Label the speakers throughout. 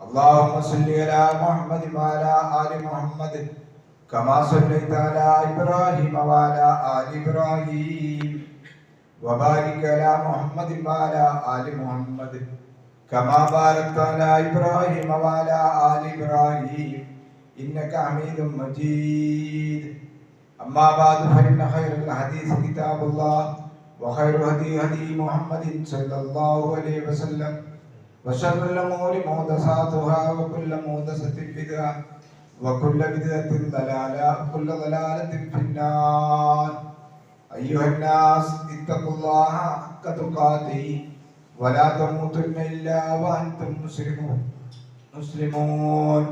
Speaker 1: اللهم صل على محمد وعلى آل محمد كما صليت على إبراهيم وعلى آل إبراهيم وبارك على محمد وعلى آل محمد كما باركت على إبراهيم وعلى آل إبراهيم إنك حميد مجيد. أما بعد فإن خير الحديث كتاب الله وخير هدي هدي محمد صلى الله عليه وسلم. وشر الأمور محدثاتها وكل محدثة بدعة وكل بدعة ضلالة وكل ضلالة في النار أيها الناس اتقوا الله حق تقاته ولا تموتن إلا وأنتم مسلمون مسلمون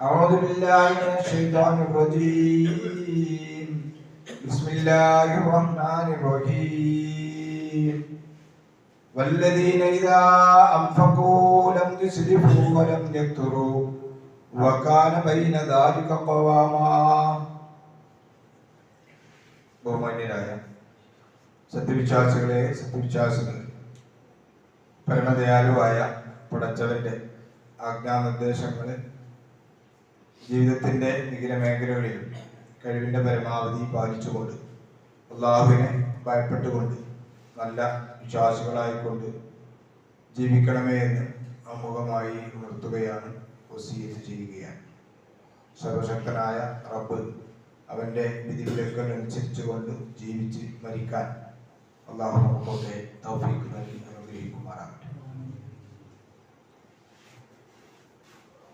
Speaker 1: أعوذ بالله من الشيطان الرجيم بسم الله الرحمن الرحيم والذين إذا أنفقوا لم يسرفوا ولم يقتروا وكان بين ذلك قواما ബഹുമാന്യരായ സത്യവിശ്വാസികളെ സത്യവിശ്വാസികൾ പരമദയാലുവായ പടച്ചവന്റെ ആജ്ഞാനിർദ്ദേശങ്ങള് ജീവിതത്തിന്റെ വികില മേഖലകളിലും കഴിവിന്റെ പരമാവധി പാലിച്ചുകൊണ്ട് അള്ളാഹുവിനെ ഭയപ്പെട്ടുകൊണ്ട് നല്ല വിശ്വാസികളായിക്കൊണ്ട് ജീവിക്കണമേ എന്ന് അമുഖമായി ഉണർത്തുകയാണ് വസീയത്ത് ചെയ്യുകയാണ്. സർവശക്തനായ റബ്ബ് അവന്റെ വിധിവിലക്കുകൾ അനുസരിച്ചുകൊണ്ട് ജീവിച്ച് മരിക്കാൻ അള്ളാഹു തൗഫീഖ് നൽകി അനുഗ്രഹിക്കുമാറാകട്ടെ.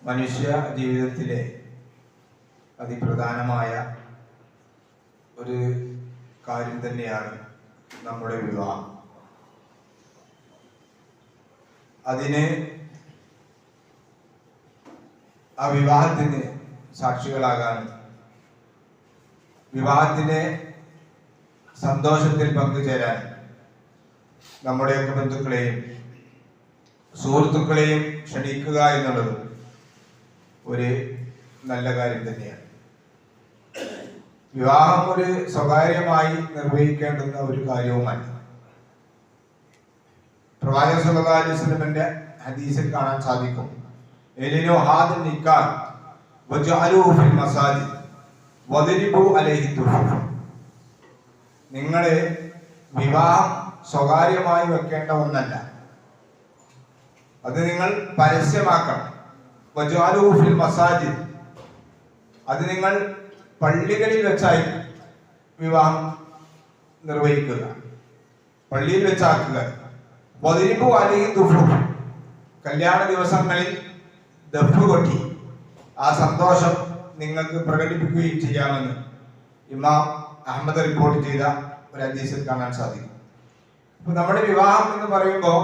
Speaker 1: മനുഷ്യ ജീവിതത്തിലെ അതിപ്രധാനമായ ഒരു കാര്യം തന്നെയാണ് നമ്മുടെ വിവാഹം. അതിന് ആ വിവാഹത്തിന് സാക്ഷികളാകാനും വിവാഹത്തിന്റെ സന്തോഷത്തിൽ പങ്കുചേരാൻ നമ്മുടെയൊക്കെ ബന്ധുക്കളെയും സുഹൃത്തുക്കളെയും ക്ഷണിക്കുക എന്നുള്ളത് ഒരു നല്ല കാര്യം തന്നെയാണ്. വിവാഹം ഒരു സ്വകാര്യമായി നിർവഹിക്കേണ്ടുന്ന ഒരു കാര്യവുമല്ല. പ്രവാചക സല്ലല്ലാഹു അലൈഹി വസല്ലമയുടെ ഹദീസിൽ കാണാൻ സാധിക്കും. എലിനോ ഹാദൻ നിക്കാർ വജഅലുഹു ഫിൽ മസാജിദ് വദരിബു അലൈഹി തുഫൂഫ് നിങ്ങളെ വിവാഹം സ്വകാര്യമായി വെക്കേണ്ട ഒന്നല്ല. അത് നിങ്ങൾ പരസ്യമാക്കണം. വജഅലുഹു ഫിൽ മസാജിദ് അത് നിങ്ങൾ പള്ളികളിൽ വെച്ചായി വിവാഹം നിർവഹിക്കുക. പള്ളിയിൽ വെച്ചാക്കുക. വതിരിപ്പു അല്ലെങ്കിൽ ദുഫു കല്യാണ ദിവസങ്ങളിൽ ദഫ് കൊട്ടി. ആ സന്തോഷം നിങ്ങൾക്ക് പ്രകടിപ്പിക്കുകയും ചെയ്യാമെന്ന് ഇമാം അഹമ്മദ് റിപ്പോർട്ട് ചെയ്ത ഒരു ഹദീസിൽ കാണാൻ സാധിക്കും. അപ്പൊ നമ്മുടെ വിവാഹം എന്ന് പറയുമ്പോൾ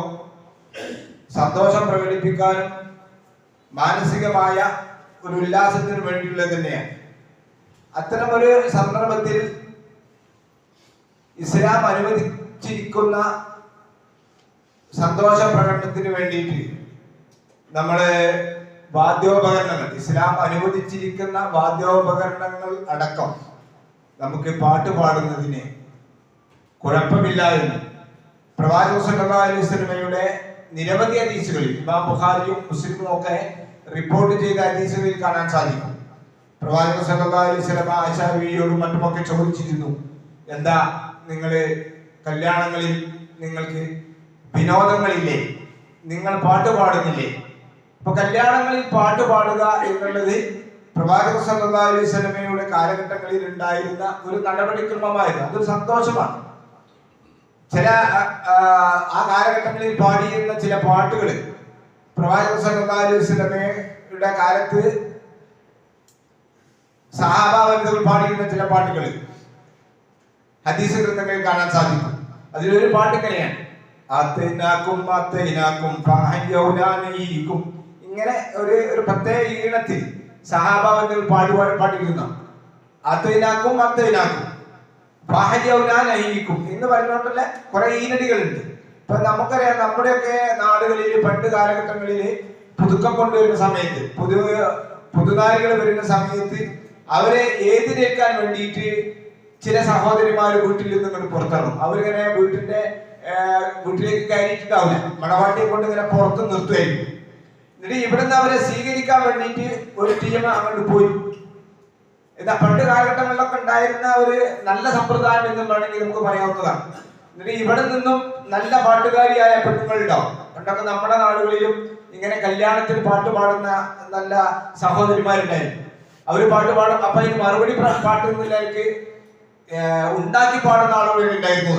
Speaker 1: സന്തോഷം പ്രകടിപ്പിക്കാനും മാനസികമായ ഒരു ഉല്ലാസത്തിന് വേണ്ടിയുള്ളത് തന്നെയാണ്. അത്തരം ഒരു സന്ദർഭത്തിൽ ഇസ്ലാം അനുവദിച്ചിരിക്കുന്ന സന്തോഷ പ്രകടനത്തിന് വേണ്ടിയിട്ട് നമ്മൾ വാദ്യോപകരണങ്ങൾ ഇസ്ലാം അനുവദിച്ചിരിക്കുന്ന വാദ്യോപകരണങ്ങൾ അടക്കം നമുക്ക് പാട്ട് പാടുന്നതിന് കുഴപ്പമില്ല എന്ന് പ്രവാചക വസല്ലമയുടെ നിരവധി ഹദീസുകളിൽ ഇമാം ബുഖാരിയും മുസ്ലിമും ഒക്കെ റിപ്പോർട്ട് ചെയ്ത ഹദീസുകളിൽ കാണാൻ സാധിക്കും. പ്രവാചക സല്ലല്ലാഹു അലൈഹി ആശാവിയോടും മറ്റുമൊക്കെ ചോദിച്ചിരുന്നു എന്താ നിങ്ങൾ കല്യാണങ്ങളിൽ നിങ്ങൾക്ക് വിനോദങ്ങളില്ലേ? നിങ്ങൾ പാട്ട് പാടുന്നില്ലേ? അപ്പൊ കല്യാണങ്ങളിൽ പാട്ട് പാടുക എന്നുള്ളത് പ്രവാചക സല്ലല്ലാഹു അലൈഹി കാലഘട്ടങ്ങളിൽ ഉണ്ടായിരുന്ന ഒരു നടപടിക്രമമായിരുന്നു. അതൊരു സന്തോഷമാണ്. ചില ആ, കാലഘട്ടങ്ങളിൽ പാടിയിരുന്ന ചില പാട്ടുകൾ പ്രവാചക സല്ലല്ലാഹു അലൈഹി കാലത്ത് സഹാബ വനിതകൾ പാടിയിരുന്ന ചില പാട്ടുകൾ ഹദീസ് ഗ്രന്ഥങ്ങളിൽ കാണാൻ സാധിക്കും. അതിലൊരു പാട്ട് ഇങ്ങനെ ഒരു ഒരു പ്രത്യേക ഈണത്തിൽ സഹാബ പാടുപാട് പാടുപാ അത്തൈനാക്കും അത്തൈനാക്കും അയിക്കും എന്ന് പറഞ്ഞുകൊണ്ടുള്ള കുറെ ഈനടികളുണ്ട് ഇപ്പൊ നമുക്കറിയാം നമ്മുടെയൊക്കെ നാടുകളിൽ പണ്ട് കാലഘട്ടങ്ങളിൽ പുതുക്കം കൊണ്ടുവരുന്ന സമയത്ത് പുതു പുതുനാരികൾ വരുന്ന സമയത്ത് അവരെ ഏതിനേക്കാൻ വേണ്ടിയിട്ട് ചില സഹോദരിമാർ വീട്ടിൽ നിന്നും പുറത്തിറങ്ങും. അവരിങ്ങനെ വീട്ടിന്റെ വീട്ടിലേക്ക് കയറിയിട്ടുണ്ടാവില്ല മടവാട്ടിയെ കൊണ്ട് ഇങ്ങനെ പുറത്ത് നിർത്തുമായിരുന്നു എന്നിട്ട് ഇവിടുന്ന് അവരെ സ്വീകരിക്കാൻ വേണ്ടിയിട്ട് ഒരു ടീം അങ്ങോട്ട് പോയി. എന്താ പണ്ട് കാലഘട്ടങ്ങളിലൊക്കെ ഉണ്ടായിരുന്ന ഒരു നല്ല സമ്പ്രദായം എന്ന് വേണമെങ്കിൽ നമുക്ക് പറയാവുന്നതാണ്. എന്നിട്ട് ഇവിടെ നിന്നും നല്ല പാട്ടുകാരിയായ പെണ്ണുങ്ങളുണ്ടാവും. പണ്ടൊക്കെ നമ്മുടെ നാടുകളിലും ഇങ്ങനെ കല്യാണത്തിന് പാട്ട് പാടുന്ന നല്ല സഹോദരിമാരുണ്ടായിരുന്നു. അവർ പാട്ട് പാടും അപ്പൊ അതിന് മറുപടി പാട്ട് ഉണ്ടാക്കി പാടുന്ന ആളുകൾ ഉണ്ടായിരുന്നു.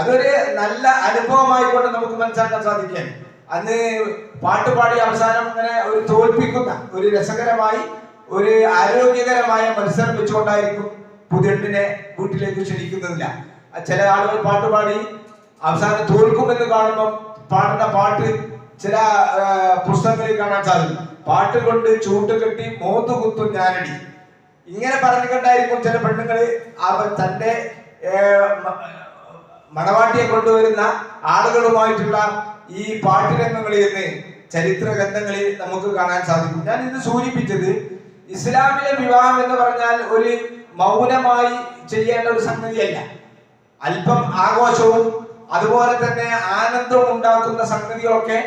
Speaker 1: അതൊരു നല്ല അനുഭവമായിക്കൊണ്ട് നമുക്ക് മനസ്സിലാക്കാൻ സാധിക്കാൻ അന്ന് പാട്ട് പാടി അവസാനം ഇങ്ങനെ ഒരു തോൽപ്പിക്കുന്ന ഒരു രസകരമായി ഒരു ആരോഗ്യകരമായ മത്സരം വെച്ചുകൊണ്ടായിരിക്കും പുതിയെട്ടിനെ വീട്ടിലേക്ക് ക്ഷണിക്കുന്നതില്ല. ചില ആളുകൾ പാട്ടുപാടി അവസാനം തോൽക്കുമെന്ന് കാണുമ്പോൾ പാടുന്ന പാട്ട് ചില പുസ്തകങ്ങളിൽ കാണാൻ സാധിക്കും. പാട്ട് കൊണ്ട് ചൂട്ട് കെട്ടി മോത്തു കുത്തും ഞാനടി. ഇങ്ങനെ പറഞ്ഞുകൊണ്ടായിരിക്കും ചില പെണ്ണുങ്ങൾ അവർ തന്റെ മണവാട്ടിയെ കൊണ്ടുവരുന്ന ആളുകളുമായിട്ടുള്ള ഈ പാട്ടുരംഗങ്ങളിൽ നിന്ന് ചരിത്ര ഗ്രന്ഥങ്ങളിൽ നമുക്ക് കാണാൻ സാധിക്കും. ഞാൻ ഇത് സൂചിപ്പിച്ചത് ഇസ്ലാമിലെ വിവാഹം എന്ന് പറഞ്ഞാൽ ഒരു മൗനമായി ചെയ്യേണ്ട ഒരു സംഗതിയല്ല. അല്പം ആഘോഷവും അതുപോലെ തന്നെ ആനന്ദവും ഉണ്ടാക്കുന്ന സംഗതികളൊക്കെ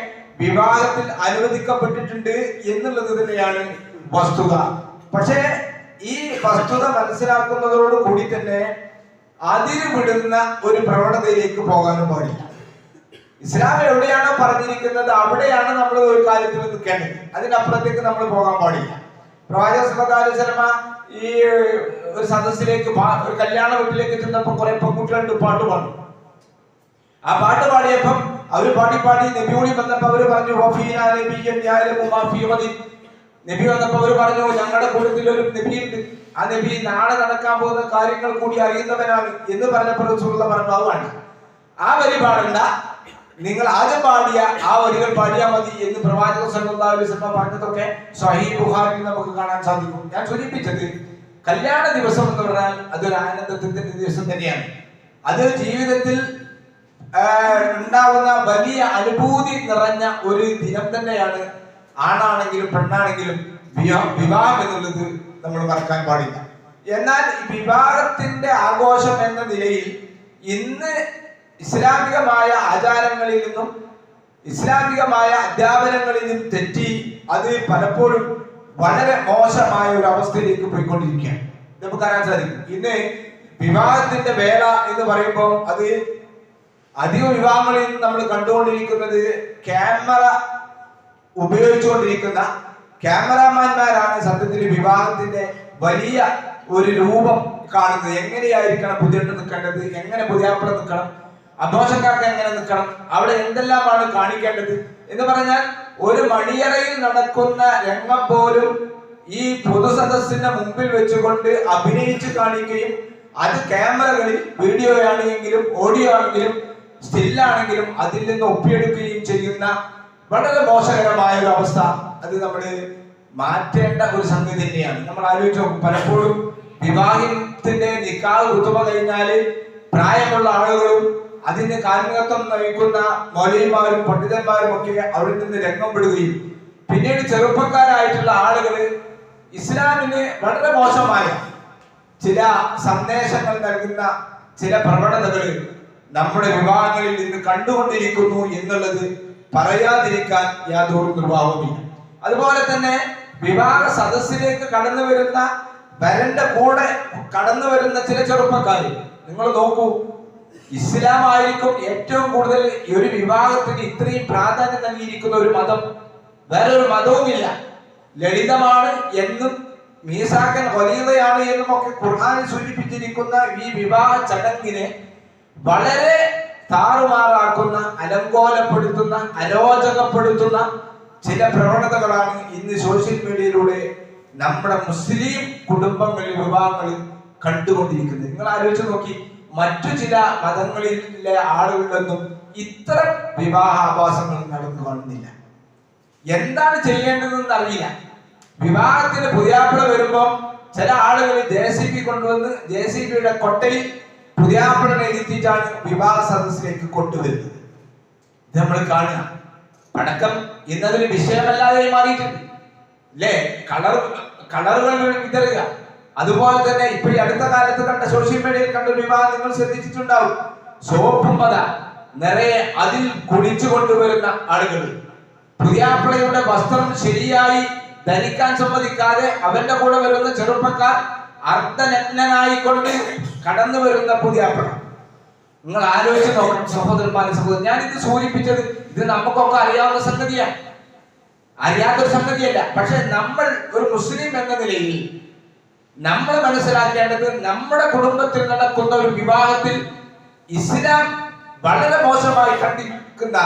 Speaker 1: വിവാഹത്തിൽ അനുവദിക്കപ്പെട്ടിട്ടുണ്ട് എന്നുള്ളത് തന്നെയാണ് വസ്തുത. പക്ഷേ ഈ വസ്തുത മനസ്സിലാക്കുന്നതോട് കൂടി തന്നെ അതിര് വിടുന്ന ഒരു പ്രവണതയിലേക്ക് പോകാനും പാടില്ല. ഇസ്ലാം എവിടെയാണോ പറഞ്ഞിരിക്കുന്നത് അവിടെയാണ് നമ്മൾ ഒരു കാര്യത്തിൽ നിൽക്കേണ്ടത്. അതിനപ്പുറത്തേക്ക് നമ്മൾ പോകാൻ പാടില്ല. പ്രവാചക ഈ ഒരു സദസ്സിലേക്ക് ഒരു കല്യാണ വീട്ടിലേക്ക് ചെന്നപ്പോൾ കുറെ പെൺകുട്ടികളുണ്ട് പാട്ട് പാടും. ആ പാട്ട് പാടിയപ്പം അവർ പാടി പാടി നബിയോടി വന്നപ്പോൾ വന്നപ്പോ അവർ പറഞ്ഞു നബി വന്നപ്പോ അവർ പറഞ്ഞു ഞങ്ങളുടെ കൂട്ടത്തിൽ ഒരു നബി ഉണ്ട് ആ നബി നാളെ നടക്കാൻ പോകുന്ന കാര്യങ്ങൾ കൂടി അറിയുന്നവനാണ്. എന്ന് പറഞ്ഞപ്പോൾ റസൂലുള്ള പറഞ്ഞു അത് വേണ്ട. ആ വരി പാടണ്ട. നിങ്ങൾ ആദ്യം പാടിയ ആ വരികൾ പാടിയാൽ മതി എന്ന് പ്രവാചക വസല്ലം പറഞ്ഞതൊക്കെ സ്വഹീഹ് ബുഖാരിയിൽ നമുക്ക് കാണാൻ സാധിക്കും. ഞാൻ സൂചിപ്പിച്ചത് കല്യാണ ദിവസം എന്ന് പറഞ്ഞാൽ അതൊരു ആനന്ദത്തിന്റെ ദിവസം തന്നെയാണ്. അത് ജീവിതത്തിൽ ഉണ്ടാവുന്ന വലിയ അനുഭൂതി നിറഞ്ഞ ഒരു ദിനം തന്നെയാണ് ആണാണെങ്കിലും പെണ്ണാണെങ്കിലും വിവാഹം എന്നുള്ളത് നമ്മൾ മറക്കാൻ പാടില്ല. എന്നാൽ വിവാഹത്തിന്റെ ആഘോഷം എന്ന നിലയിൽ ഇന്ന് ഇസ്ലാമികമായ ആചാരങ്ങളിൽ നിന്നും ഇസ്ലാമികമായ അധ്യാപനങ്ങളിൽ നിന്നും തെറ്റി അത് പലപ്പോഴും വളരെ മോശമായ ഒരു അവസ്ഥയിലേക്ക് പോയിക്കൊണ്ടിരിക്കുകയാണ്. നമുക്ക് അറിയാൻ സാധിക്കും. ഇന്ന് വിവാഹത്തിന്റെ വേള എന്ന് പറയുമ്പോൾ അത് അധിക വിവാഹങ്ങളിൽ നമ്മൾ കണ്ടുകൊണ്ടിരിക്കുന്നത് ക്യാമറ ഉപയോഗിച്ചുകൊണ്ടിരിക്കുന്ന ക്യാമറാമാൻമാരാണ് സത്യത്തിൽ വിവാഹത്തിന്റെ വലിയ ഒരു രൂപം കാണുന്നത്. എങ്ങനെയായിരിക്കണം പുതിയിട്ട് നിൽക്കേണ്ടത്? എങ്ങനെ പുതിയാപ്പിള നിൽക്കണം? അഘോഷക്കാർക്ക് എങ്ങനെ നിൽക്കണം? അവിടെ എന്തെല്ലാമാണ് കാണിക്കേണ്ടത്? എന്ന് പറഞ്ഞാൽ ഒരു മണിയറയിൽ നടക്കുന്ന രംഗം പോലും ഈ പൊതുസദസ്സിന്റെ മുമ്പിൽ വെച്ചുകൊണ്ട് അഭിനയിച്ച് കാണിക്കുകയും അത് ക്യാമറകളിൽ വീഡിയോ ആണെങ്കിലും ഓഡിയോ ആണെങ്കിലും സ്റ്റില്ലാണെങ്കിലും അതിൽ നിന്ന് ഒപ്പിയെടുക്കുകയും ചെയ്യുന്ന വളരെ മോശകരമായ ഒരു അവസ്ഥ. അത് നമ്മൾ മാറ്റേണ്ട ഒരു സംഗതി തന്നെയാണ്. നമ്മൾ ആലോചിച്ചു പലപ്പോഴും വിവാഹത്തിന്റെ നിക്കാഹ് കുത്തുമ കഴിഞ്ഞാൽ പ്രായമുള്ള ആളുകളും അതിന്റെ കാർമ്മികത്വം നയിക്കുന്ന മൗലികന്മാരും പണ്ഡിതന്മാരും ഒക്കെ അവിടെ നിന്ന് രംഗം വിടുകയും പിന്നീട് ചെറുപ്പക്കാരായിട്ടുള്ള ആളുകൾ ഇസ്ലാമിന് വളരെ മോശമായ ചില സന്ദേശങ്ങൾ നൽകുന്ന ചില പ്രവണതകൾ നമ്മുടെ വിവാഹങ്ങളിൽ നിന്ന് കണ്ടുകൊണ്ടിരിക്കുന്നു എന്നുള്ളത് പറയാതിരിക്കാൻ യാതൊരു നിർവാഹവുമില്ല. അതുപോലെ തന്നെ വിവാഹ സദസ്സിലേക്ക് കടന്നു വരുന്ന വരന്റെ കൂടെ കടന്നു വരുന്ന ചില ചെറുപ്പക്കാർ നിങ്ങൾ നോക്കൂ ഇസ്ലാം ആയിരിക്കും ഏറ്റവും കൂടുതൽ ഈ ഒരു വിവാഹത്തിന് ഇത്രയും പ്രാധാന്യം നൽകിയിരിക്കുന്ന ഒരു മതം. വേറൊരു മതവുമില്ല. ലളിതമാണ് എന്നും മീസാക്കൻ വലിയതയാണ് എന്നും ഒക്കെ ഖുർഹാനിൽ സൂചിപ്പിച്ചിരിക്കുന്ന ഈ വിവാഹ ചടങ്ങിനെ വളരെ താറുമാറാക്കുന്ന അലങ്കോലപ്പെടുത്തുന്ന അരോചകപ്പെടുത്തുന്ന ചില പ്രവണതകളാണ് ഇന്ന് സോഷ്യൽ മീഡിയയിലൂടെ നമ്മുടെ മുസ്ലിം കുടുംബങ്ങളിൽ വിവാഹങ്ങളിൽ കണ്ടുകൊണ്ടിരിക്കുന്നത്. നിങ്ങൾ ആലോചിച്ച് നോക്കി മറ്റു ചില മതങ്ങളിലെ ആളുകളിലൊന്നും ഇത്ര വിവാഹാഭാസങ്ങൾ നടന്നു കാണുന്നില്ല. എന്താണ് ചെയ്യേണ്ടതെന്ന് അറിയില്ല. വിവാഹത്തിന് പുതിയാപ്പിള വരുമ്പോ ചില ആളുകൾ ജെ സി ബി കൊണ്ടുവന്ന് ജെ സി ബിയുടെ കൊട്ടയിൽ പുതിയാപ്പിളനെ എഴുതിയിട്ടാണ് വിവാഹ സദസ്സിലേക്ക് കൊണ്ടുവരുന്നത്. ഇത് നമ്മൾ കാണുക. പടക്കം ഇന്നതൊരു വിഷയമല്ലാതെ മാറിയിട്ടുണ്ട്. അല്ലേ കളർ കളറുകൾ വിതറുക. അതുപോലെ തന്നെ ഇപ്പൊ ഈ അടുത്ത കാലത്ത് കണ്ട സോഷ്യൽ മീഡിയയിൽ കണ്ട വിവാഹം നിങ്ങൾ ശ്രദ്ധിച്ചിട്ടുണ്ടാവും. സോപ്പും പത നിറയെ അതിൽ കുടിച്ചു കൊണ്ടുവരുന്ന ആളുകൾ. പുതിയാപ്പിളയുടെ വസ്ത്രം ശരിയായി ധരിക്കാൻ സമ്മതിക്കാതെ അവന്റെ കൂടെ വരുന്ന ചെറുപ്പക്കാർ അർദ്ധനഗ്നനായിക്കൊണ്ട് കടന്നു വരുന്ന പുതിയാപ്പിള നിങ്ങൾ ആലോചിച്ച് നോക്കണം സഹോദരന്മാരെ സഹോദരൻ. ഞാൻ ഇത് സൂചിപ്പിച്ചത് ഇത് നമുക്കൊക്കെ അറിയാവുന്ന സംഗതിയാണ്. അറിയാത്തൊരു സംഗതിയല്ല. പക്ഷെ നമ്മൾ ഒരു മുസ്ലിം എന്ന നിലയിൽ നമ്മൾ മനസ്സിലാക്കേണ്ടത് നമ്മുടെ കുടുംബത്തിൽ നടക്കുന്ന ഒരു വിവാഹത്തിൽ ഇസ്ലാം വളരെ മോശമായി കണ്ടിരിക്കുന്ന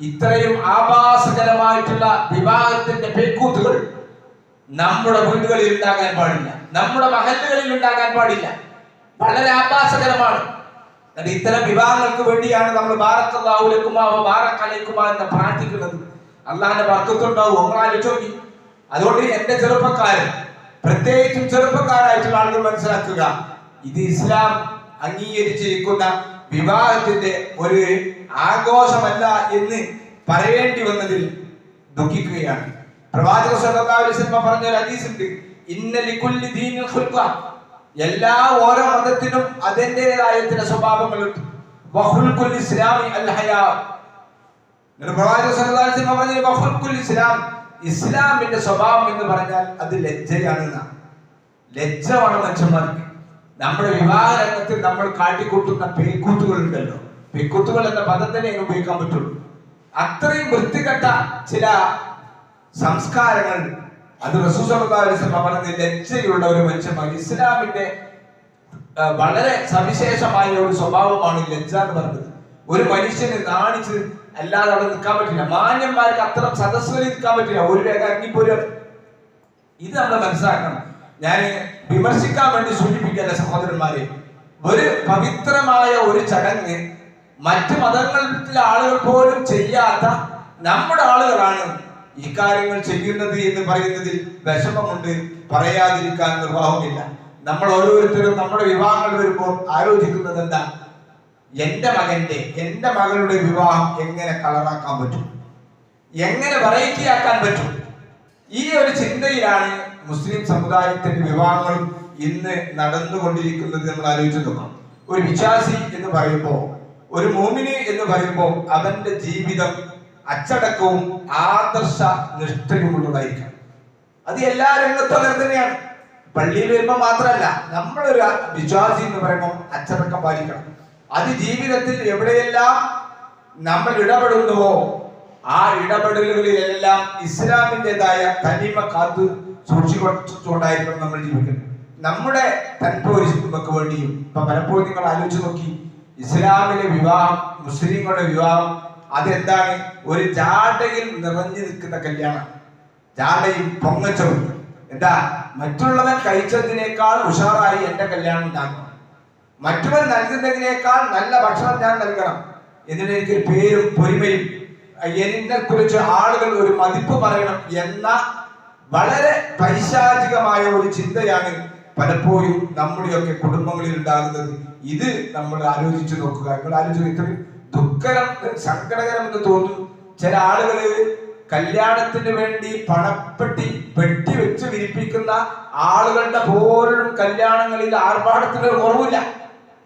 Speaker 1: ഇത്രയും ആഭാസകരമായിട്ടുള്ള വിവാഹത്തിന്റെ പേക്കൂത്തുകൾ നമ്മുടെ വീടുകളിൽ ഉണ്ടാകാൻ പാടില്ല. നമ്മുടെ മഹല്ലുകളിൽ ഉണ്ടാകാൻ പാടില്ല. വളരെ ആഭാസകരമാണ്. എന്നിട്ട് ഇത്തരം വിവാഹങ്ങൾക്ക് വേണ്ടിയാണ് നമ്മൾ ബാറക്കല്ലാഹുലക്കുമാവ ബാറക്കലൈക്കുമാ എന്ന് പ്രാർത്ഥിക്കുന്നത്. അള്ളാന്റെ വർക്കത്തുണ്ടാവും നിങ്ങൾ ആലോചിച്ചോക്കി. അതുകൊണ്ട് എന്റെ ചെറുപ്പക്കാരൻ പ്രത്യേകിച്ചും ചെറുപ്പക്കാരായിട്ടുള്ള ആളുകൾ മനസ്സിലാക്കുക. ഇത് ഇസ്ലാം അംഗീകരിച്ചിരിക്കുന്ന വിവാഹത്തിന്റെ ഒരു ആഘോഷമല്ല എന്ന് പറയേണ്ടി വന്നതിൽ ദുഃഖിക്കുകയാണ്. പ്രവാചക സല്ലല്ലാഹു പറഞ്ഞ ഒരു ഹദീസ് ഉണ്ട് ഇന്ന ലികുല്ലി ദീനിൻ എല്ലാ ഓരോ മതത്തിനും അതിന്റെതായ ചില സ്വഭാവങ്ങളുണ്ട്. ഇസ്ലാമിന്റെ സ്വഭാവം എന്ന് പറഞ്ഞാൽ അത് ലജ്ജയാണ് ലജ്ജമാണ് മനുഷ്യന്മാർക്ക്. നമ്മുടെ വിവാഹ രംഗത്തിൽ നമ്മൾ കാട്ടിക്കൂട്ടുന്ന പേക്കൂത്തുകൾ ഉണ്ടല്ലോ പേക്കൂത്തുകൾ എന്ന പദം തന്നെ ഉപയോഗിക്കാൻ പറ്റുള്ളൂ. അത്രയും വൃത്തികെട്ട ചില സംസ്കാരങ്ങൾ അത് പറഞ്ഞ ലജ്ജയുള്ള ഒരു മനുഷ്യമാണ് ഇസ്ലാമിന്റെ വളരെ സവിശേഷമായ ഒരു സ്വഭാവമാണ് ലജ്ജ എന്ന് പറഞ്ഞത്. ഒരു മനുഷ്യനെ നാണിച്ച് അല്ലാതെ അവിടെ നിൽക്കാൻ പറ്റില്ല. മാന്യന്മാർക്ക് അത്ര സദസ്സുകളിൽ നിൽക്കാൻ പറ്റില്ല. ഒരു രേഖ ഇറങ്ങിപ്പോരും ഇത് നമ്മൾ മനസ്സിലാക്കണം. ഞാൻ വിമർശിക്കാൻ വേണ്ടി സൂചിപ്പിക്കല്ല സഹോദരന്മാരെ ഒരു പവിത്രമായ ഒരു ചടങ്ങ് മറ്റ് മതങ്ങളിലെ ആളുകൾ പോലും ചെയ്യാത്ത നമ്മുടെ ആളുകളാണ് ഈ കാര്യങ്ങൾ ചെയ്യുന്നത് എന്ന് പറയുന്നതിൽ വിഷമമുണ്ട്. പറയാതിരിക്കാൻ നിർവാഹമില്ല. നമ്മൾ ഓരോരുത്തരും നമ്മുടെ വിവാഹങ്ങൾ വരുമ്പോൾ ആലോചിക്കുന്നത് എന്താ? എന്റെ മകന്റെ എന്റെ മകളുടെ വിവാഹം എങ്ങനെ കളറാക്കാൻ പറ്റും? എങ്ങനെ വെറൈറ്റി ആക്കാൻ പറ്റും? ഈ ഒരു ചിന്തയിലാണ് മുസ്ലിം സമുദായത്തിന്റെ വിവാഹങ്ങൾ ഇന്ന് നടന്നുകൊണ്ടിരിക്കുന്നത് നമ്മൾ ആലോചിച്ച് നോക്കണം ഒരു വിശ്വാസി എന്ന് പറയുമ്പോൾ ഒരു മോമിനി എന്ന് പറയുമ്പോൾ അവന്റെ ജീവിതം അച്ചടക്കവും ആദർശ നിഷ്ഠയുമുള്ളതായിരിക്കണം അത് എല്ലാ രംഗത്തും അങ്ങനെ തന്നെയാണ്. പള്ളിയിൽ വരുമ്പോൾ മാത്രമല്ല നമ്മളൊരു വിശ്വാസി എന്ന് പറയുമ്പോൾ അച്ചടക്കം പാലിക്കണം. അത് ജീവിതത്തിൽ എവിടെയെല്ലാം നമ്മൾ ഇടപെടുന്നുവോ ആ ഇടപെടലുകളിലെല്ലാം ഇസ്ലാമിന്റെതായ തനിമ കാത്തു സൂക്ഷിച്ചുകൊണ്ടായിരിക്കണം നമ്മൾ ജീവിക്കുന്നത്. നമ്മുടെ തൻപോരിസ്മക്ക് വേണ്ടിയും ഇപ്പൊ പലപ്പോഴും നിങ്ങൾ ആലോചിച്ച് നോക്കി ഇസ്ലാമിലെ വിവാഹം മുസ്ലിങ്ങളുടെ വിവാഹം അതെന്താണ്? ഒരു ജാടയിൽ നിറഞ്ഞു നിൽക്കുന്ന കല്യാണം. ജാടയും പൊങ്ങച്ചവും. എന്താ? മറ്റുള്ളവൻ കഴിച്ചതിനേക്കാൾ ഉഷാറായി എന്റെ കല്യാണം ഉണ്ടാക്കണം. മറ്റവൻ നൽകുന്നതിനേക്കാൾ നല്ല ഭക്ഷണം ഞാൻ നൽകണം. എന്നിട്ട് എനിക്ക് പേരും പൊരിമയും. എന്നെ കുറിച്ച് ആളുകൾ ഒരു മതിപ്പ് പറയണം എന്ന വളരെ പൈശാചികമായ ഒരു ചിന്തയാണ് പലപ്പോഴും നമ്മുടെയൊക്കെ കുടുംബങ്ങളിൽ ഉണ്ടാകുന്നത്. ഇത് നമ്മൾ ആലോചിച്ച് നോക്കുക. നിങ്ങൾ ആലോചിച്ച് ഇത്രയും ദുഃഖരം സങ്കടകരം എന്ന് തോന്നുന്നു ചില ആളുകൾ കല്യാണത്തിന് വേണ്ടി പണപ്പെട്ടി പെട്ടി വെച്ച് വിരിപ്പിക്കുന്ന ആളുകളുടെ പോലും കല്യാണങ്ങളിൽ ആർഭാടത്തിന് കുറവില്ല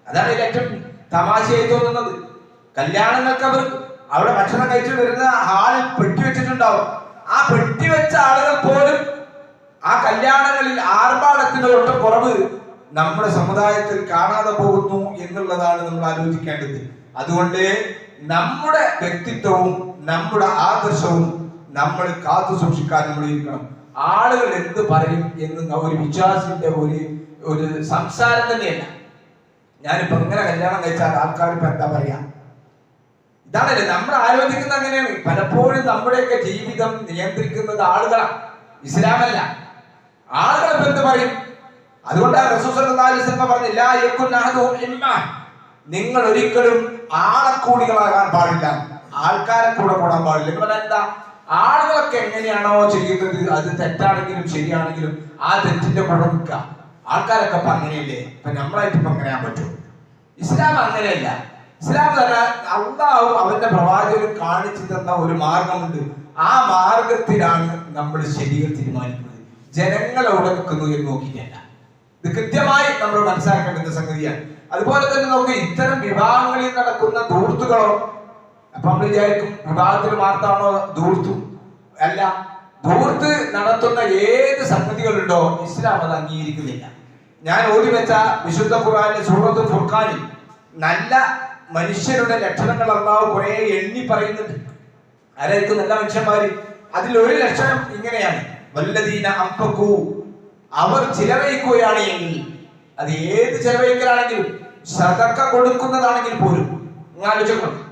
Speaker 1: അതാണ് ഏറ്റവും തമാശയായി തോന്നുന്നത്. കല്യാണങ്ങൾക്ക് അവർ അവിടെ ഭക്ഷണം കഴിച്ചു വരുന്ന ഹാളിൽ പെട്ടി വെച്ചിട്ടുണ്ടാവും. ആ പെട്ടി വെച്ച ആളുകൾ പോലും ആ കല്യാണങ്ങളിൽ ആർഭാടത്തിന് കുറവ് നമ്മുടെ സമുദായത്തിൽ കാണാതെ പോകുന്നു എന്നുള്ളതാണ് നമ്മൾ ആലോചിക്കേണ്ടത്. അതുകൊണ്ട് നമ്മുടെ വ്യക്തിത്വവും നമ്മുടെ ആദർശവും നമ്മൾ കാത്തു സൂക്ഷിക്കാൻ നമ്മൾ ആളുകൾ എന്ത് പറയും എന്ന് ഒരു വിശ്വാസിന്റെ ഒരു ഒരു സംസാരം തന്നെയല്ല. ഞാനിപ്പോ ഇങ്ങനെ കല്യാണം കഴിച്ചാൽ ആൾക്കാർ ഇപ്പൊ എന്താ പറയാ? ഇതാണല്ലേ നമ്മൾ ആലോചിക്കുന്നത് അങ്ങനെയാണ്. പലപ്പോഴും നമ്മുടെയൊക്കെ ജീവിതം നിയന്ത്രിക്കുന്നത് ആളുകളാണ്. ഇസ്ലാമല്ല. ആളുകൾ ഇപ്പൊ എന്ത് പറയും? അതുകൊണ്ടാണ് റസൂസ് സല്ലല്ലാഹു നിങ്ങൾ ഒരിക്കലും ആളക്കൂടികളാകാൻ പാടില്ല. ആൾക്കാരെ കൂടെ കൂടാൻ പാടില്ല. നിങ്ങൾ എന്താ? ആളുകളൊക്കെ എങ്ങനെയാണോ ചെയ്യുന്നത് അത് തെറ്റാണെങ്കിലും ശരിയാണെങ്കിലും ആ തെറ്റിന്റെ കൂടെ നിൽക്കുക. ആൾക്കാരൊക്കെ ഇപ്പൊ അങ്ങനെയല്ലേ? ഇപ്പൊ നമ്മളായിട്ട് ഇപ്പൊ അങ്ങനെയാൻ പറ്റും? ഇസ്ലാം അങ്ങനെയല്ല. ഇസ്ലാം തന്നെ അള്ളാഹു അവന്റെ പ്രവാചകൻ കാണിച്ചു തന്ന ഒരു മാർഗമുണ്ട്. ആ മാർഗത്തിലാണ് നമ്മൾ ശരികൾ തീരുമാനിക്കുന്നത്. ജനങ്ങൾ എവിടെ നിൽക്കുന്നു എന്ന് നോക്കിയിട്ടല്ല. ഇത് കൃത്യമായി നമ്മൾ മനസ്സിലാക്കേണ്ടുന്ന സംഗതിയാണ്. അതുപോലെ തന്നെ നമുക്ക് ഇത്തരം വിവാഹങ്ങളിൽ നടക്കുന്ന ദൂർത്തുകളോ അപ്പൊ നമ്മൾ വിചാരിക്കും വിഭാഗത്തിൽ മാത്രമാണോ ദൂർത്തു അല്ല ദൂർത്ത് നടത്തുന്ന ഏത് സംഗതികളുണ്ടോ ഇസ്ലാം അത് അംഗീകരിക്കുന്നില്ല. ഞാൻ ഓടി വെച്ച വിശുദ്ധ ഖുർആനിലെ സൂറത്തുൽ ഫുർഖാനിൽ നല്ല മനുഷ്യരുടെ ലക്ഷണങ്ങൾ അള്ളാഹു കുറെ എണ്ണി പറയുന്നുണ്ട്. ആരായിരിക്കും നല്ല മനുഷ്യന്മാര്? അതിൽ ഒരു ലക്ഷണം ഇങ്ങനെയാണ്. വല്ലതീന അമ്പക്കൂ അവർ ചിലവഴിക്കുകയാണ് എങ്കിൽ അത് ഏത് ചെലവഴിക്കലാണെങ്കിലും സതക്ക കൊടുക്കുന്നതാണെങ്കിൽ പോലും ആലോചിക്കണം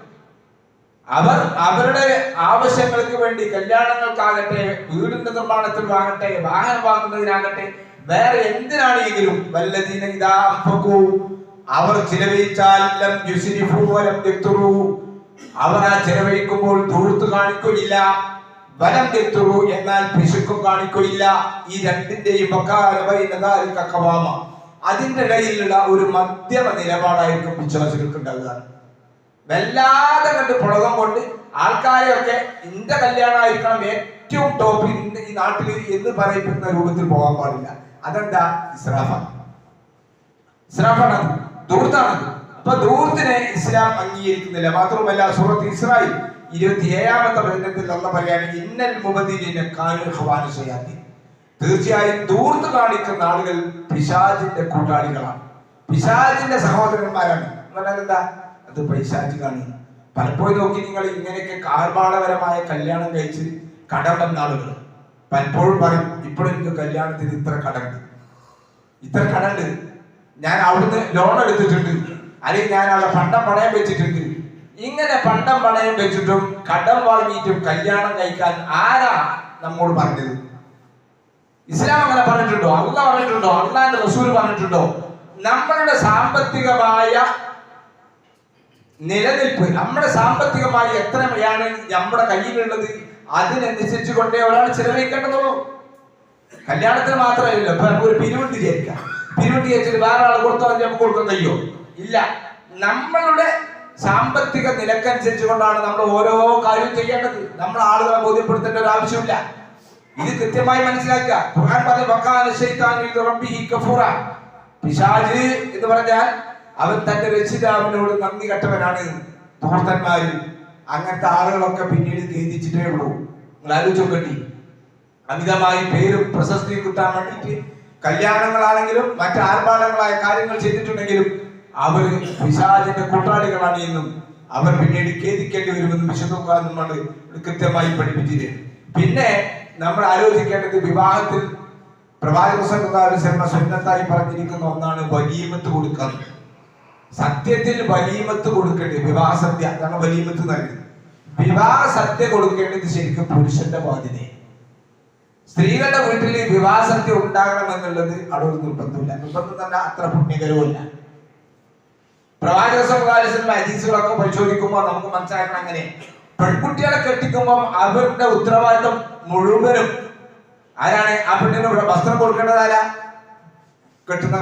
Speaker 1: അവർ അവരുടെ ആവശ്യങ്ങൾക്ക് വേണ്ടി കല്യാണങ്ങൾക്കാകട്ടെ വീടിന്റെ നിർമ്മാണത്തിനാകട്ടെ വാഹനം വാങ്ങുന്നതിനാകട്ടെ വേറെ എന്തിനാണെങ്കിലും വല്ലതീന ഇതാ അമ്പക്കൂ അവർ ചിലവഴിച്ചാൽ അവർ ആ ചിലവഴിക്കുമ്പോൾ ധൂർത്ത് കാണിക്കുകയില്ല. വനം തെത്തുറു എന്നാൽ പിശുക്കും കാണിക്കുകയില്ല. ഈ രണ്ടിന്റെയും അതിന്റെ ഇടയിലുള്ള ഒരു മധ്യമ നിലപാടായിരിക്കും വിശ്വാസികൾക്ക് ഉണ്ടാകുക വല്ലാതെ കണ്ട് പുളകം കൊണ്ട് ആൾക്കാരെയൊക്കെ ഇന്റെ കല്യാണമായിരിക്കണം ഏറ്റവും ഇന്ന് ഈ നാട്ടിൽ എന്ന് പറയപ്പെടുന്ന രൂപത്തിൽ പോകാൻ പാടില്ല. അതെന്താ? ഇസ്രാഫാണ് ഇസ്രാഫാണത് ദൂർത്താണ് അപ്പൊ ദൂർത്തിനെ ഇസ്ലാം അംഗീകരിക്കുന്നില്ല. മാത്രമല്ല സൂറത്ത് ഇസ്രായേൽ ഇരുപത്തി ഏഴാമത്തെ ബന്ധത്തിൽ അല്ല പറയാണ് ഇന്നൽ മുബദിനെ കാനു ഹവാനു ചെയ്യാത്തി തീർച്ചയായും ദൂർത്ത് കാണിക്കുന്ന ആളുകൾ പിശാചിന്റെ കൂട്ടാളികളാണ്. പിശാചിന്റെ സഹോദരന്മാരാണ്. പറഞ്ഞാൽ എന്താ? അത് പൈശാചികാണ്. പലപ്പോഴും നോക്കി നിങ്ങൾ ഇങ്ങനെയൊക്കെ കാർബാടപരമായ കല്യാണം കഴിച്ച് കടം വന്ന ആളുകൾ പലപ്പോഴും പറയും ഇപ്പോഴും എനിക്ക് കല്യാണത്തിന് ഇത്ര കടമുണ്ട്. ഇത്ര കടണ്ട് ഞാൻ അവിടുന്ന് ലോൺ എടുത്തിട്ടുണ്ട്. അല്ലെങ്കിൽ ഞാൻ അവിടെ പണ്ടം പണയം വെച്ചിട്ടുണ്ട്. ഇങ്ങനെ പണ്ടം പണയം വെച്ചിട്ടും കടം വാങ്ങിയിട്ടും കല്യാണം കഴിക്കാൻ ആരാ നമ്മോട് പറഞ്ഞത്? ഇസ്ലാം അങ്ങനെ പറഞ്ഞിട്ടുണ്ടോ? അല്ല പറഞ്ഞിട്ടുണ്ടോ? അള്ളാന്റെ റസൂൽ പറഞ്ഞിട്ടുണ്ടോ? നമ്മളുടെ സാമ്പത്തികമായ നിലനിൽപ്പ് നമ്മുടെ സാമ്പത്തികമായി എത്രയാണ് നമ്മുടെ കയ്യിലുള്ളത്? അതിനനുസരിച്ച് കൊണ്ടേ ഒരാൾ ചെലവഴിക്കേണ്ടതുള്ളൂ. കല്യാണത്തിന് മാത്രമല്ല ഒരു പിരിവണ്ടി വിചാരിക്കാം പിരിവണ്ടി വിചാരിച്ചിട്ട് വേറെ ആൾ കൊടുത്താൽ നമുക്ക് കൊടുക്കാൻ ഇല്ല. നമ്മളുടെ സാമ്പത്തിക നിലക്കനുസരിച്ച് കൊണ്ടാണ് നമ്മൾ ഓരോ കാര്യവും ചെയ്യേണ്ടത്. നമ്മൾ ആളുകളെ ബോധ്യപ്പെടുത്തേണ്ട ഒരു ആവശ്യമില്ല ഇത് കൃത്യമായി മനസ്സിലാക്കുക. പിശാച് എന്ന് പറഞ്ഞാൽ അവൻ തന്റെ രക്ഷിതാവിനോട് നന്ദി കെട്ടവനാണ് ധൂർത്തന്മാര് അങ്ങനത്തെ ആളുകളൊക്കെ പിന്നീട് ഖേദിച്ചിട്ടേ ഉള്ളൂ. നിങ്ങൾ ആലോചിച്ചോക്കണ്ടി അമിതമായി പേരും പ്രശസ്തിയും കിട്ടാൻ വേണ്ടിയിട്ട് കല്യാണങ്ങളാണെങ്കിലും മറ്റ് ആർഭാടങ്ങളായ കാര്യങ്ങൾ ചെയ്തിട്ടുണ്ടെങ്കിലും അവർ പിശാചിന്റെ കൂട്ടാളികളാണ് എന്നും അവർ പിന്നീട് ഖേദിക്കേണ്ടി വരുമെന്നും വിശുദ്ധ കൃത്യമായി പഠിപ്പിച്ചിരുന്നു പിന്നെ നമ്മൾ ആലോചിക്കേണ്ടത് വിവാഹത്തിൽ പ്രവാചക സംഘാലുസരണ സുന്നത്തായി പറഞ്ഞിരിക്കുന്ന ഒന്നാണ് വലീമത്ത് കൊടുക്കുക സത്യത്തിൽ വലീമത്ത് കൊടുക്കേണ്ടത് വിവാഹ സദ്യ. അതാണ് വലീമത്ത് നൽകുന്നത് വിവാഹ സത്യ കൊടുക്കേണ്ടത് ശരിക്കും പുരുഷന്റെ ബാധ്യതയാണ് സ്ത്രീകളുടെ വീട്ടിൽ വിവാഹ സദ്യ ഉണ്ടാകണം എന്നുള്ളത് അവിടെ ഒരു നിർബന്ധമില്ല നിർബന്ധം തന്നെ അത്ര പുണ്യകരവുമല്ല പ്രവാചക സംഘാലിസിന്റെ അജീസുകളൊക്കെ പരിശോധിക്കുമ്പോൾ നമുക്ക് മനസ്സിലാക്കണം അങ്ങനെ. പെൺകുട്ടികളെ കെട്ടിക്കുമ്പോൾ അവരുടെ ഉത്തരവാദിത്വം മുഴുവനും ആരാണ്? ആ പെണ്ണിന് വസ്ത്രം കൊടുക്കേണ്ടത് ആരാ? കെട്ടുന്ന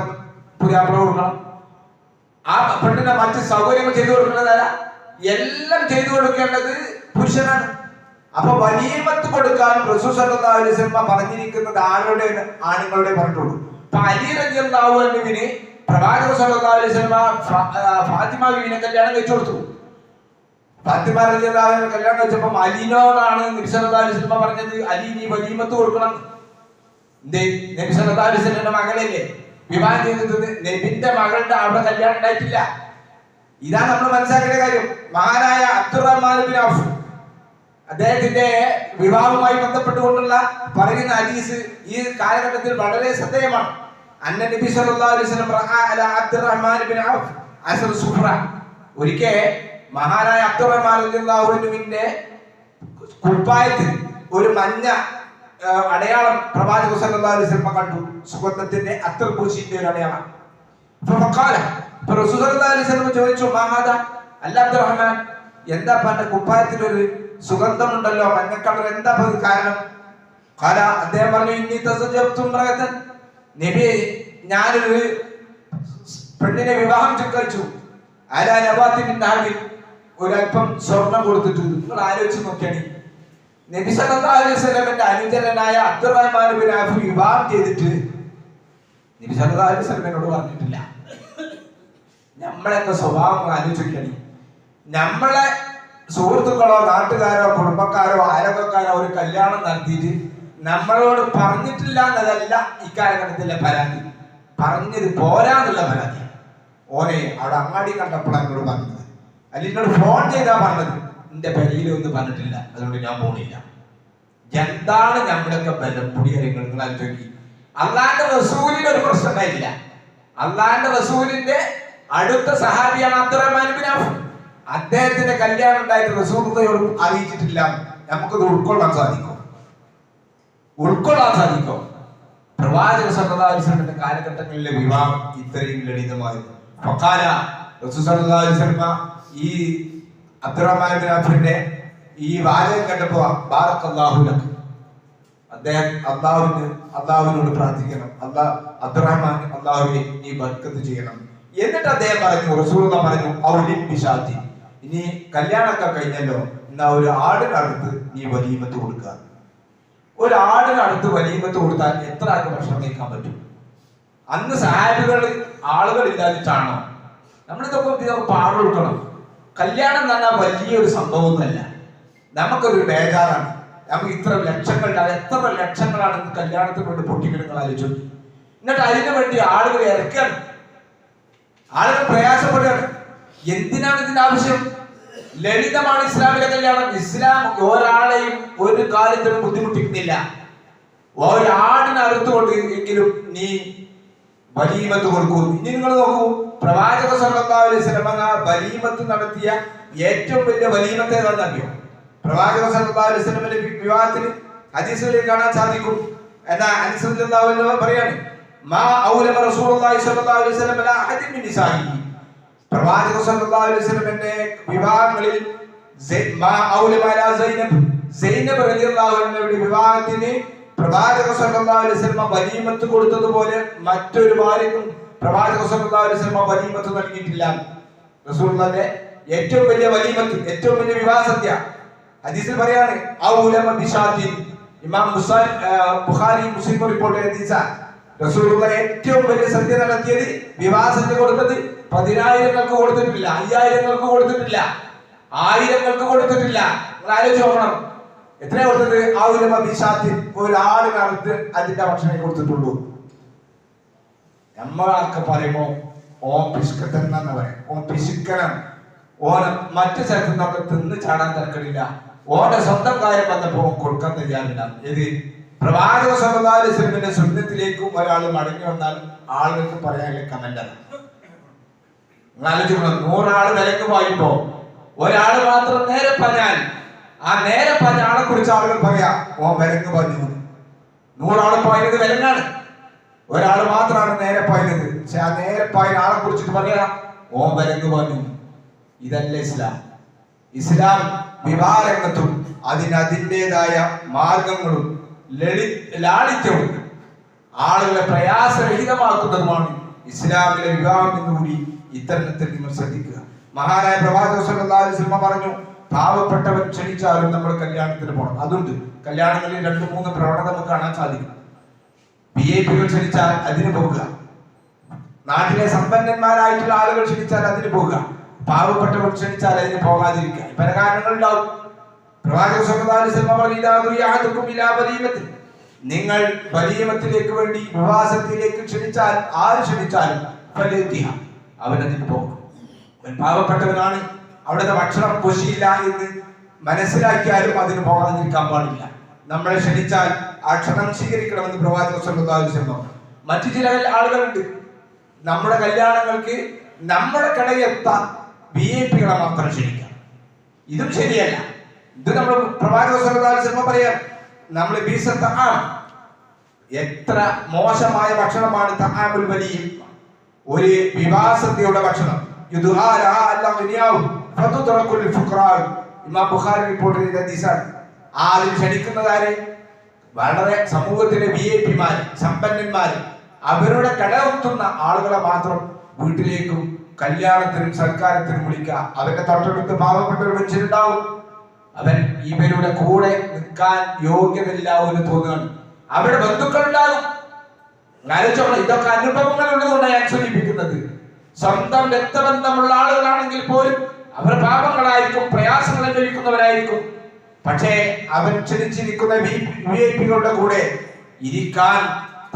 Speaker 1: പുതിയാപ്പിള കൊടുക്കണം. ആ പെണ്ണിന്റെ മറ്റ് സൗകര്യങ്ങൾ ചെയ്തു കൊടുക്കേണ്ടത് ആരാ? എല്ലാം ചെയ്തു കൊടുക്കേണ്ടത് പുരുഷനാണ്. അപ്പൊ വലീമത്ത് കൊടുക്കാൻ വസല്ലം പറഞ്ഞിരിക്കുന്നത് ആരുടെ ആണുങ്ങളുടെ പറഞ്ഞിട്ടുള്ളൂ. അപ്പൊ അലി അൻഹുവിന് പ്രവാചക സല്ലല്ലാഹു അലൈഹി ഫാത്തിമ ബീവിനെ കല്യാണം കഴിച്ചു കൊടുത്തു. ഫാത്തിമ റളിയല്ലാഹു അൻഹ കല്യാണം വെച്ചപ്പോൾ അലിനോടാണ് നബി സല്ലല്ലാഹു അലൈഹി വസല്ലം പറഞ്ഞത് അലി നീ വലീമത്ത് കൊടുക്കണം. എന്തേ? നബി സല്ലല്ലാഹു അലൈഹി വസല്ലമയുടെ മകളല്ലേ? വിവാഹം ചെയ്തിട്ട് നബിന്റെ മകളുടെ അവിടെ കല്യാണം ഉണ്ടായിട്ടില്ല. ഇതാണ് നമ്മൾ മനസ്സിലാക്കേണ്ട കാര്യം. മഹാനായ അബ്ദുറഹ്മാൻ ബിൻ ഔഫ് അദ്ദേഹത്തിന്റെ വിവാഹവുമായി ബന്ധപ്പെട്ടുകൊണ്ടുള്ള പറയുന്ന ഹദീസ് ഈ കാലഘട്ടത്തിൽ വളരെ ശ്രദ്ധേയമാണ്. അന്ന നബി സല്ലല്ലാഹു അലൈഹി വസല്ലം റഅ അല അബ്ദുറഹ്മാൻ ബിൻ ഔഫ് അസർ സുഫ്ര ഒരിക്കൽ മഹാനായ അൻഹുവിന്റെ കുപ്പായത്തിൽ ഒരു മഞ്ഞ അടയാളം പ്രവാചക വസല്ലം കണ്ടു. സുഗന്ധത്തിന്റെ അത്ര കുശിന്റെ ഒരു അടയാളം. ചോദിച്ചു മഹാദ അല്ല അബ്ദുറഹ്മാൻ എന്താ പറഞ്ഞ കുപ്പായത്തിൽ ഒരു സുഗന്ധമുണ്ടല്ലോ മഞ്ഞക്കളർ എന്താ കാരണം? കാല അദ്ദേഹം പറഞ്ഞു ഇന്നി തസജബ്തു ഇമ്രഅത്തൻ നബി ഞാനൊരു പെണ്ണിനെ വിവാഹം കഴിച്ചു. അല നബാത്തിൻ നാവിൽ ഒരല്പം സ്വർണം കൊടുത്തിട്ടുണ്ട് നിങ്ങൾ ആലോചിച്ച് നോക്കിയാണ്. നബി സല്ലല്ലാഹു അലൈഹി അനുചരനായ അബ്ദുറഹ്മാൻ വിവാഹം ചെയ്തിട്ട് നബി സല്ലല്ലാഹു അലൈഹി പറഞ്ഞിട്ടില്ല. നമ്മളെന്ന സ്വഭാവം ആലോചിക്കണി നമ്മളെ സുഹൃത്തുക്കളോ നാട്ടുകാരോ കുടുംബക്കാരോ അയലക്കാരോ ഒരു കല്യാണം നടത്തിയിട്ട് നമ്മളോട് പറഞ്ഞിട്ടില്ല എന്നതല്ല ഇക്കാലഘട്ടത്തിലെ പരാതി. പറഞ്ഞത് പോരാന്നുള്ള പരാതി. ഓനെ അവിടെ അങ്ങാടി കണ്ടപ്പോൾ എന്നോട് പറഞ്ഞത്. അല്ലെങ്കിൽ ഫോൺ ചെയ്താ പറഞ്ഞത്. എന്റെ പെരയിൽ ഒന്നും പറഞ്ഞിട്ടില്ല. അതുകൊണ്ട് ഞാൻ പോണില്ല. എന്താണ് നമ്മുടെയൊക്കെ ബലം? പുടിയരങ്ങൾ നിങ്ങൾ ആലോചിക്കി. അള്ളാന്റെ റസൂലിന് ഒരു പ്രശ്നം ഉണ്ടായില്ല അള്ളാന്റെ റസൂലിന്റെ അടുത്ത സഹാബിയാണ് അബ്ദുറഹ്മാൻ അദ്ദേഹത്തിന്റെ കല്യാണം ഉണ്ടായിട്ട് റസൂലിനോട് അറിയിച്ചിട്ടില്ല. നമുക്കത് ഉൾക്കൊള്ളാൻ സാധിക്കും? ഉൾക്കൊള്ളാൻ സാധിക്കും? പ്രവാചക സല്ലാസ്ലമിന്റെ കാലഘട്ടങ്ങളിലെ വിവാഹം ഇത്രയും ലളിതമായിരുന്നു. ഈ അബ്ദുറഹ്മാൻ ഈ വാചകം കണ്ടപ്പോ ഭാരത് അള്ളാഹുലക്ക് അദ്ദേഹം അള്ളാഹുവിന് അള്ളാഹുവിനോട് പ്രാർത്ഥിക്കണം. അള്ളാഹ് അബ്ദുറഹ്മാൻ അള്ളാഹുവിനെ നീ ബർക്കത്ത് ചെയ്യണം. എന്നിട്ട് അദ്ദേഹം പറഞ്ഞു റസൂൽ പറഞ്ഞു ഔലിൻ ബിഷാത്തി ഇനി കല്യാണമൊക്കെ കഴിഞ്ഞല്ലോ. എന്നാ ഒരു ആടിനടുത്ത് നീ വലീമത്ത് കൊടുക്കുക. ഒരു ആടിനടുത്ത് വലീമത്ത് കൊടുത്താൽ എത്ര ആൾക്ക് ഭക്ഷണം കഴിക്കാൻ പറ്റും? അന്ന് സാഹിബുകൾ ആളുകൾ ഇല്ലാതിട്ടാണോ നമ്മളിതൊക്കെ പാടുകൊടുക്കണം പാട് കൊടുക്കണം? കല്യാണം എന്ന് പറഞ്ഞാൽ വലിയൊരു സംഭവമൊന്നുമല്ല. നമുക്കൊരു ബേജാറാണ്. നമുക്ക് ഇത്ര ലക്ഷങ്ങളുടെ എത്ര ലക്ഷങ്ങളാണ് കല്യാണത്തിന് വേണ്ടി പൊട്ടിക്കിടങ്ങൾ ആലോചിച്ചു. എന്നിട്ട് അതിനു വേണ്ടി ആളുകൾ ഇറക്കുകയാണ് ആളുകൾ പ്രയാസപ്പെടുകയാണ്. എന്തിനാണ് ഇതിന്റെ ആവശ്യം? ലളിതമാണ് ഇസ്ലാമിലെ കല്യാണം. ഇസ്ലാം ഒരാളെയും ഒരു കാര്യത്തിലും ബുദ്ധിമുട്ടിക്കുന്നില്ല. ഒരാടിനെ അറുത്തുകൊണ്ട് എങ്കിലും നീ വലീമത്ത് കൊടുക്കൂ. ഇനി നിങ്ങൾ നോക്കൂ പ്രവാചക സല്ലല്ലാഹു അലൈഹി ബലീമത്ത് നടത്തിയ ഏറ്റവും വലിയ ബലീമത്തെ ഏതാണെന്നറിയോ പ്രവാചക സല്ലല്ലാഹു അലൈഹി വസല്ലമയുടെ വിവാഹത്തിന് ഹദീസുകളിൽ കാണാൻ സാധിക്കും. എന്നാ അനസ് റളിയല്ലാഹു പറയാണ് മാ ഔലമ റസൂലുള്ളാഹി സ്വല്ലല്ലാഹു അലൈഹി വസല്ലം ലാ അഹദിൻ മിൻ നിസാഇഹി പ്രവാചക സല്ലല്ലാഹു അലൈഹി വസല്ലമന്റെ വിവാഹങ്ങളിൽ മാ ഔലമ ലാ സൈനബ് സൈനബ് റളിയല്ലാഹു അൻഹയുടെ വിവാഹത്തിന് പ്രവാചക വസല്ലം വലീമത്ത് കൊടുത്തതുപോലെ മറ്റൊരു ഭാര്യക്കും പ്രവാചക വസല്ലം വലീമത്ത് നൽകിയിട്ടില്ല. റസൂലുള്ളാഹിന്റെ ഏറ്റവും വലിയ വലീമത്ത് ഏറ്റവും വലിയ വിവാഹസത്യ ഹദീസിൽ പറയാണ് ഔലമ ബിഷാത്തിൻ. ഇമാം മുസാ- ആ, ബുഖാരി മുസ്ലിം റിപ്പോർട്ട് ഹദീസാ റസൂലുള്ള ഏറ്റവും വലിയ സദ്യ നടത്തിയത് വിവാഹസദ്യ കൊടുത്തത് പതിനായിരങ്ങൾക്ക് കൊടുത്തിട്ടില്ല അയ്യായിരങ്ങൾക്ക് കൊടുത്തിട്ടില്ല ആയിരങ്ങൾക്ക് കൊടുത്തിട്ടില്ല. നിങ്ങൾ ആലോചിച്ച് നോക്കണം. എത്ര കൊടുത്തത്? ആ ഒരു മതിശാത്തി ഒരാട് കാലത്ത് അതിന്റെ ഭക്ഷണം കൊടുത്തിട്ടുള്ളൂ. നമ്മളൊക്കെ പറയുമ്പോ ഓം പിശുക്കത്തൻ പറയാം. ഓൻ പിശുക്കനം ഓൻ മറ്റു സ്ഥലത്തു നിന്നൊക്കെ തിന്ന് ചാടാൻ തിരക്കണില്ല ഓന്റെ സ്വന്തം കാര്യം വന്നപ്പോ കൊടുക്കാൻ തയ്യാറില്ല. ഇത് പ്രവാചക സമുദായത്തിന്റെ സ്വന്തത്തിലേക്കും ഒരാൾ മടങ്ങി വന്നാൽ ആളുകൾക്ക് പറയാനുള്ള കമന്റാണ് ആലോചിക്കണം. നൂറാൾ വിലക്ക് പോയപ്പോ ഒരാൾ മാത്രം നേരെ പറഞ്ഞാൽ ആ നേരെ പറഞ്ഞ ആളെ കുറിച്ച് ആളുകൾ പറയാ ഓ വിലങ്ങ് പറഞ്ഞു. നൂറാൾ പോയത് വിലങ്ങാണ് ഒരാൾ മാത്രമാണ് നേരെ പോയത് പക്ഷെ ആ നേരെ പോയ ആളെ കുറിച്ചിട്ട് പറയാ ഓ വിലങ്ങ് പറഞ്ഞു. ഇതല്ല ഇസ്ലാം. ഇസ്ലാം വിവാഹരംഗത്തും അതിന് അതിന്റെതായ മാർഗങ്ങളും ലളി ലാളിത്യവും ആളുകളെ പ്രയാസരഹിതമാക്കുന്നതുമാണ് ഇസ്ലാമിലെ വിവാഹം എന്നുകൂടി ഇത്തരണത്തിൽ നിങ്ങൾ ശ്രദ്ധിക്കുക. മഹാനായ പ്രവാചക പറഞ്ഞു പാവപ്പെട്ടവൻ ക്ഷണിച്ചാലും നമ്മൾ കല്യാണത്തിന് പോകണം അതുണ്ട്. കല്യാണങ്ങളിൽ രണ്ട് മൂന്ന് പ്രവണത നമുക്ക് കാണാൻ സാധിക്കും. വി ഐ പികൾ ക്ഷണിച്ചാൽ അതിന് പോകുക. നാട്ടിലെ സമ്പന്നന്മാരായിട്ടുള്ള ആളുകൾ ക്ഷണിച്ചാൽ അതിന് പോകുക. പാവപ്പെട്ടവർ ക്ഷണിച്ചാൽ അതിന് പോകാതിരിക്കുക. പല കാരണങ്ങളുണ്ടാവും പ്രവാചകൻ നിങ്ങൾ വലിയമത്തിലേക്ക് വേണ്ടി വിവാസത്തിലേക്ക് ക്ഷണിച്ചാൽ ആര് ക്ഷണിച്ചാലും അവനതിന് പോകും. പാവപ്പെട്ടവനാണ്. അവിടുത്തെ ഭക്ഷണം കുശിയില്ല എന്ന് മനസ്സിലാക്കിയാലും അതിന് പോകാതിരിക്കാൻ പാടില്ല. നമ്മളെ ക്ഷണിച്ചാൽ ആ ക്ഷണം സ്വീകരിക്കണമെന്ന് പ്രവാചക സല്ലല്ലാഹു അലൈഹി മറ്റു ചില ആളുകളുണ്ട്. നമ്മുടെ കല്യാണങ്ങൾക്ക് നമ്മുടെ കടയെത്താൻ വി ഐ പികളെ മാത്രം ക്ഷണിക്കാം. ഇതും ശരിയല്ല. ഇത് നമ്മൾ പ്രവാചക സല്ലല്ലാഹു അലൈഹി വസല്ലം പറയാം. നമ്മൾ ബീസ എത്ര മോശമായ ഭക്ഷണമാണ് തഹാമുൽ വലിയ ഒരു വിവാസത്തിയുടെ ഭക്ഷണം. യുദ്ഹാ ലഹാ അല്ലാ ദുനിയാവും ഇമാം ബുഖാരി റിപ്പോർട്ട് ചെയ്ത ഹദീസാണ്. ആദ്യം ക്ഷണിക്കുന്നതാരെ വളരെ സമൂഹത്തിലെ വി ഐ പിമാർ സമ്പന്നന്മാർ അവരുടെ കടകുത്തുന്ന ആളുകളെ മാത്രം വീട്ടിലേക്കും കല്യാണത്തിനും സൽക്കാരത്തിനും വിളിക്കുക. അവരുടെ തൊട്ടടുത്ത് പാവപ്പെട്ട ഒരു മനുഷ്യരുണ്ടാവും അവൻ ഇവരുടെ കൂടെ നിൽക്കാൻ യോഗ്യതയില്ലാവെന്ന് തോന്നുകയാണ്. അവരുടെ ബന്ധുക്കൾ ഉണ്ടാകും ആലോചിച്ചോളൂ ഇതൊക്കെ അനുഭവങ്ങൾ ഉള്ളതുകൊണ്ടാണ് ഞാൻ സൂചിപ്പിക്കുന്നത്. സ്വന്തം രക്തബന്ധമുള്ള ആളുകളാണെങ്കിൽ പോലും അവർ പാപങ്ങളായിരിക്കും പ്രയാസങ്ങൾ അനുഭവിക്കുന്നവരായിരിക്കും. പക്ഷേ അവൻ ക്ഷണിച്ചിരിക്കുന്ന വി ഐ പികളുടെ കൂടെ ഇരിക്കാൻ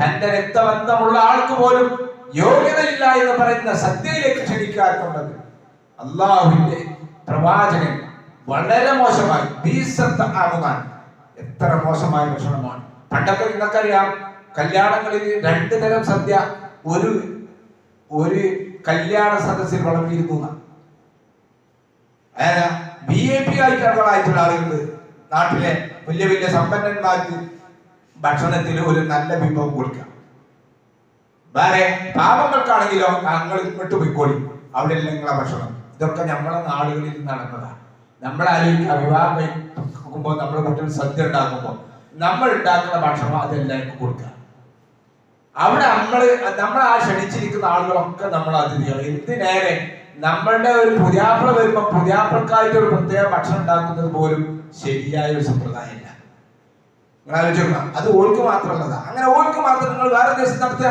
Speaker 1: തന്റെ രക്തബന്ധമുള്ള ആൾക്ക് പോലും യോഗ്യതയില്ല എന്ന് പറയുന്ന സത്യയിലേക്ക് ക്ഷണിക്കാറുള്ളത് അള്ളാഹുവിന്റെ പ്രവാചകൻ വളരെ മോശമായി ഭീസത്ത ആകുവാൻ. എത്ര മോശമായ ഭക്ഷണമാണ്. പണ്ടൊക്കെ നിങ്ങൾക്കറിയാം കല്യാണങ്ങളിൽ രണ്ടു തരം സദ്യ ഒരു ഒരു കല്യാണ സദസ്സിൽ വളർത്തിയിരുന്നു ബി എ പി ആയിട്ടുള്ള ആളുകൾ നാട്ടിലെ വലിയ വലിയ സമ്പന്നന്മാർക്ക് ഭക്ഷണത്തിൽ ഒരു നല്ല വിഭവം കൊടുക്കാം. വേറെ പാപങ്ങൾക്കാണെങ്കിലോ ഞങ്ങൾ ഇങ്ങോട്ട് പോയിക്കോളി. അവിടെ നിങ്ങളെ ഭക്ഷണം. ഇതൊക്കെ നമ്മളെ നാടുകളിൽ നടന്നതാണ് നമ്മളെ ആലോചിക്കുക വിവാഹം കഴിക്കുമ്പോൾ നമ്മുടെ കുട്ടികൾ സദ്യ ഉണ്ടാക്കുമ്പോൾ നമ്മൾ ഉണ്ടാക്കുന്ന ഭക്ഷണം അതെല്ലാവർക്കും കൊടുക്കുക അവിടെ നമ്മൾ നമ്മൾ ആ ക്ഷണിച്ചിരിക്കുന്ന ആളുകളൊക്കെ നമ്മൾ അതിഥികൾ എന്തിനേറെ നമ്മളുടെ ഒരു പുതിയാപ്പിള വരുമ്പോൾ പുതിയാപ്പിളക്കായിട്ട് ഒരു പ്രത്യേക ഭക്ഷണം ഉണ്ടാക്കുന്നത് പോലും ശരിയായ ഒരു സമ്പ്രദായമല്ല. നിങ്ങൾ ആലോചിക്കണം അത് ഓൾക്ക് മാത്രമുള്ളതാ അങ്ങനെ ഓൾക്ക് മാത്രം നിങ്ങൾ വേറെ ദിവസം നടത്തുക.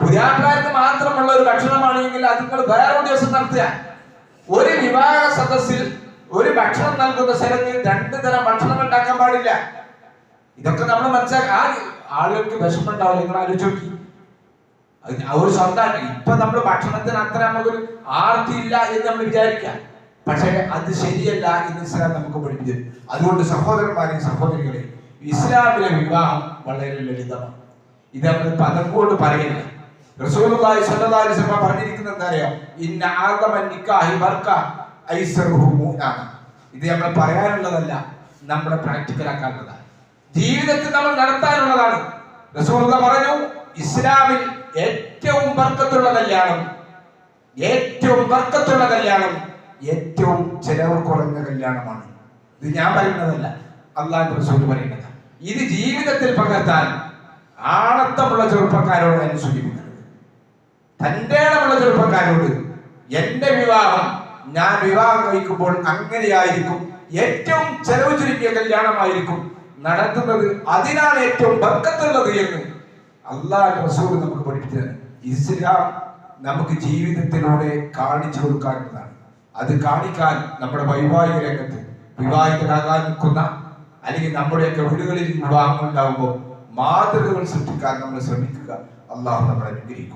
Speaker 1: പുതിയാപ്പിളായിട്ട് മാത്രമുള്ള ഒരു ഭക്ഷണമാണെങ്കിൽ അത് നിങ്ങൾ വേറെ ദിവസം നടത്തുക. ഒരു വിവാഹ സദസ്സിൽ ഒരു ഭക്ഷണം നൽകുന്ന സ്ഥലത്ത് രണ്ടു തരം ഭക്ഷണം ഉണ്ടാക്കാൻ പാടില്ല. ഇതൊക്കെ നമ്മൾ മനസ്സിലാക്കി ആ ആളുകൾക്ക് വിഷമുണ്ടാവില്ല നിങ്ങൾ ആലോചിച്ചു ഒരു സ്വന്തം ഇപ്പൊ നമ്മൾ ഭക്ഷണത്തിന് അത്ര നമുക്കൊരു ആർത്തിയില്ല എന്ന് നമ്മൾ വിചാരിക്കാം. പക്ഷേ അത് ശരിയല്ല എന്ന് ഇസ്ലാം നമുക്ക് പഠിപ്പിച്ചു അതുകൊണ്ട് സഹോദരന്മാരെയും സഹോദരികളെ ഇസ്ലാമിലെ വിവാഹം വളരെ ലളിതമാണ്. ഇത് നമ്മൾ പദം കൊണ്ട് പറയില്ല റസൂലുള്ളാഹി അലൈഹി വസല്ലം പറഞ്ഞിരിക്കുന്നത് എന്താ നിക്കാഹി ഐസറുഹു ഇത് നമ്മൾ പറയാനുള്ളതല്ല നമ്മളെ പ്രാക്ടിക്കൽ ആക്കാനുള്ളതാണ് ജീവിതത്തിൽ നമ്മൾ നടത്താനുള്ളതാണ്. റസൂലുള്ള പറഞ്ഞു ഇസ്ലാമിൽ ഏറ്റവും ബർക്കത്തുള്ള കല്യാണം ഏറ്റവും ബർക്കത്തുള്ള കല്യാണം ഏറ്റവും ചെലവ് കുറഞ്ഞ കല്യാണമാണ്. ഇത് ഞാൻ പറയുന്നതല്ല അള്ളാഹു റസൂൽ പറയുന്നത്. ഇത് ജീവിതത്തിൽ പകർത്താൻ ആണത്തമുള്ള ചെറുപ്പക്കാരോട് ഞാൻ സൂചിപ്പിക്കുന്നത്. തന്റെ ചെറുപ്പക്കാരോട് എന്റെ വിവാഹം ഞാൻ വിവാഹം കഴിക്കുമ്പോൾ അങ്ങനെയായിരിക്കും. ഏറ്റവും ചെലവ് ചുരുക്കിയ കല്യാണമായിരിക്കും. നടത്തുന്നത് അതിനാണ് ഏറ്റവും ബർക്കത്തുള്ളത് എന്ന് അള്ളാഹ് റസൂൽ നമുക്ക് പഠിപ്പിച്ചത്. ഇസ്ലാം നമുക്ക് ജീവിതത്തിലൂടെ കാണിച്ചു കൊടുക്കാനുള്ളതാണ് അത് കാണിക്കാൻ നമ്മുടെ വൈവാഹിക രംഗത്ത് വിവാഹിതരാകാൻ നിൽക്കുന്ന അല്ലെങ്കിൽ നമ്മുടെയൊക്കെ വീടുകളിൽ വിവാഹങ്ങൾ ഉണ്ടാകുമ്പോൾ മാതൃകകൾ സൃഷ്ടിക്കാൻ നമ്മൾ ശ്രമിക്കുക. അള്ളാഹു നമ്മളെ അനുഗ്രഹിക്കും.